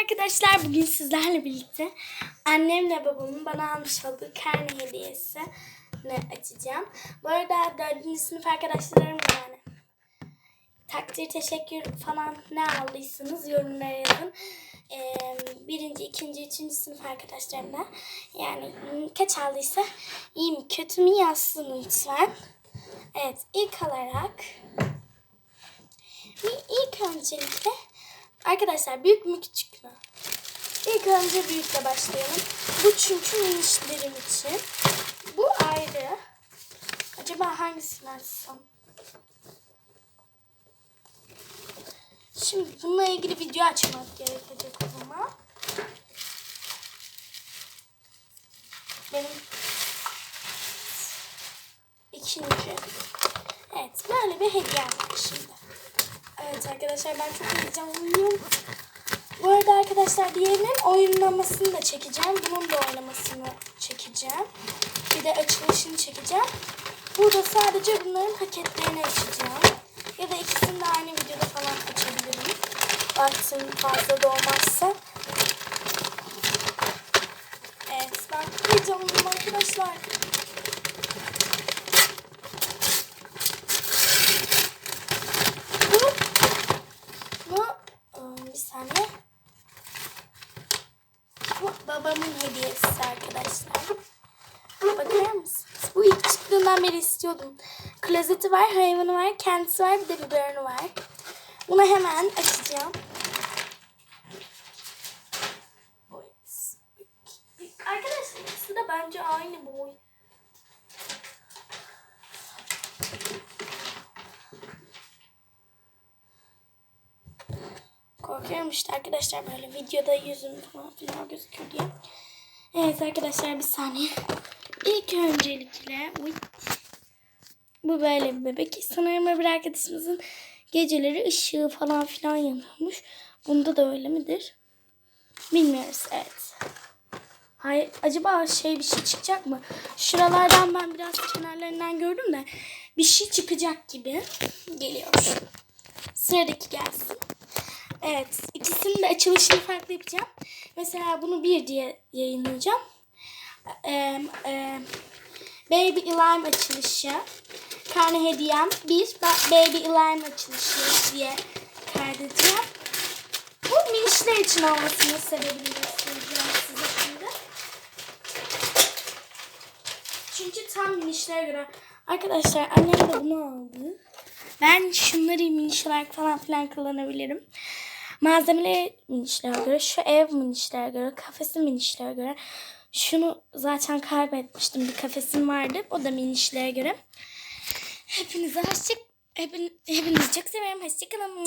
Arkadaşlar bugün sizlerle birlikte annemle babamın bana almış olduğu karne hediyesi ne açacağım. Bu arada dördüncü sınıf arkadaşlarım yani takdir teşekkür falan ne aldıysanız yorumlara yazın. Ee, birinci, ikinci, üçüncü sınıf arkadaşlarım da yani kaç aldıysa iyi mi kötü mü yazsın lütfen. Evet ilk olarak ilk öncelikle arkadaşlar büyük mü küçük mü? İlk önce büyükle başlayalım. Bu çünkü minişlerim için. Bu ayrı. Acaba hangisini açsam? Şimdi bununla ilgili video açmak gerekecek o zaman. Benim ikinci. Evet böyle bir hediye şimdi. Evet arkadaşlar ben çok heyecanlıyım. Bu arada arkadaşlar diğerinin oynamasını da çekeceğim. Bunun da oynamasını çekeceğim. Bir de açılışını çekeceğim. Burada sadece bunların paketlerini açacağım. Ya da ikisini de aynı videoda falan açabilirim. Vaktim fazla da olmazsa. Evet ben heyecanlıyım arkadaşlar. Bu bu ıı, bir saniye. Bu babamın hediyesi arkadaşlar. Bakar mısınız? Bu ilk çıktığından beri istiyordum. Klozeti var, hayvanı var, kendisi var, bir de biberonu var. Bunu hemen açacağım. Arkadaşlar ikisi de bence aynı boy. Korkuyorum işte arkadaşlar böyle videoda yüzüm falan filan gözüküyor diye. Evet arkadaşlar bir saniye. İlk öncelikle bu böyle bir bebek. Sanırım bir arkadaşımızın geceleri ışığı falan filan yanıyormuş. Bunda da öyle midir? Bilmiyoruz evet. Hayır acaba şey bir şey çıkacak mı? Şuralardan ben biraz kenarlarından gördüm de bir şey çıkacak gibi geliyor. Sıradaki gelsin. Evet. ikisinin de açılışını farklı yapacağım. Mesela bunu bir diye yayınlayacağım. Ee, e, Baby Elime açılışı. Karne hediyem bir. ba- Baby Elime açılışı diye kaydedeceğim. Bu minişler için olmasının sebebini göstereceğim size şimdi. Çünkü tam minişlere göre. Arkadaşlar annem de bunu aldı. Ben şunları miniş olarak falan filan kullanabilirim. Malzemeleri minişlere göre, şu ev minişlere göre, kafesi minişlere göre. Şunu zaten kaybetmiştim. Bir kafesim vardı. O da minişlere göre. Hepinize hoşçak. Hepin, hepinizi çok seviyorum. Hoşçakalın.